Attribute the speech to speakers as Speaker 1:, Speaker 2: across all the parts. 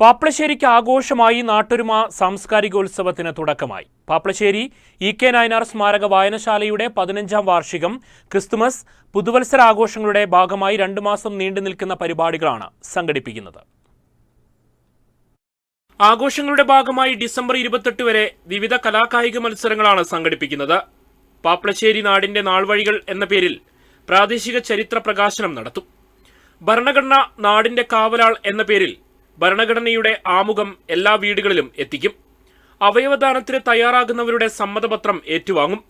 Speaker 1: പാപ്പളശ്ശേരിക്ക് ആഘോഷമായി നാട്ടൊരുമ സാംസ്കാരികോത്സവത്തിന് തുടക്കമായി. പാപ്പളശ്ശേരി E K Nayanar സ്മാരക വായനശാലയുടെ പതിനഞ്ചാം വാർഷികം ക്രിസ്തുമസ് പുതുവത്സര ആഘോഷങ്ങളുടെ ഭാഗമായി രണ്ടു മാസം നീണ്ടു നിൽക്കുന്ന പരിപാടികളാണ് സംഘടിപ്പിക്കുന്നത്. ആഘോഷങ്ങളുടെ ഭാഗമായി ഡിസംബർ ഇരുപത്തെട്ട് വരെ വിവിധ കലാകായിക മത്സരങ്ങളാണ് സംഘടിപ്പിക്കുന്നത്. പാപ്പളശ്ശേരി നാടിന്റെ നാൾവഴികൾ എന്ന പേരിൽ പ്രാദേശിക ചരിത്ര പ്രകാശനം നടത്തും. ഭരണഘടന നാടിന്റെ കാവലാൾ എന്ന പേരിൽ ഭരണഘടനയുടെ ആമുഖം എല്ലാ വീടുകളിലും എത്തിക്കും. അവയവദാനത്തിന് തയ്യാറാകുന്നവരുടെ സമ്മതപത്രം ഏറ്റുവാങ്ങും.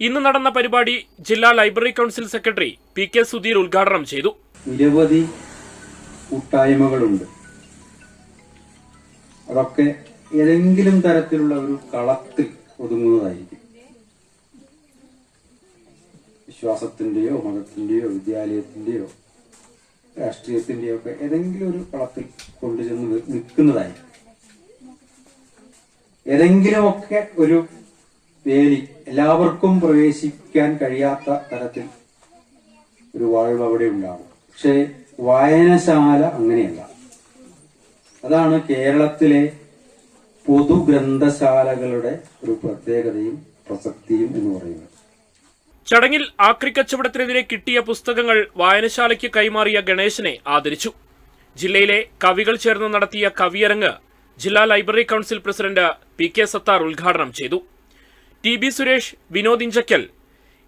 Speaker 1: ഇന്ന് നടന്ന പരിപാടി ജില്ലാ library council secretary P K Sudheer ഉദ്ഘാടനം ചെയ്തു.
Speaker 2: നിരവധി കൂട്ടായ്മകളുണ്ട്. അതൊക്കെ ഏതെങ്കിലും തരത്തിലുള്ള ഒരു കളത്തിൽ ഒതുങ്ങുന്നതായിരിക്കും. വിശ്വാസത്തിന്റെയോ മതത്തിന്റെയോ വിദ്യാലയത്തിന്റെയോ രാഷ്ട്രീയത്തിന്റെയോ ഒക്കെ ഏതെങ്കിലും ഒരു കളത്തിൽ കൊണ്ടുചെന്ന് നിൽക്കുന്നതായി നിൽക്കുന്നതായിരിക്കും. ഏതെങ്കിലുമൊക്കെ ഒരു വേലി എല്ലാവർക്കും പ്രവേശിക്കാൻ കഴിയാത്ത തരത്തിൽ ഒരു വാഴ്വ് അവിടെ ഉണ്ടാകും പക്ഷേ വായനശാല അങ്ങനെയല്ല. അതാണ് കേരളത്തിലെ പൊതുഗ്രന്ഥശാലകളുടെ ഒരു പ്രത്യേകതയും പ്രസക്തിയും എന്ന് പറയുന്നത്.
Speaker 1: ചടങ്ങിൽ ആക്രിക്കച്ചവടത്തിനെതിരെ കിട്ടിയ പുസ്തകങ്ങൾ വായനശാലയ്ക്ക് കൈമാറിയ ഗണേശനെ ആദരിച്ചു. ജില്ലയിലെ കവികൾ ചേർന്ന് നടത്തിയ കവിയരങ്ങ് ജില്ലാ library council president P K Sathar ഉദ്ഘാടനം ചെയ്തു. T B Suresh Vinod Inchakkal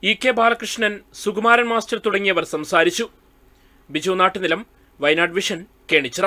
Speaker 1: E K Balakrishnan Sukumaran master തുടങ്ങിയവർ സംസാരിച്ചു. ബിജു നാട്ടുനിലം വയനാട് വിഷൻ കേണിച്ചിറ.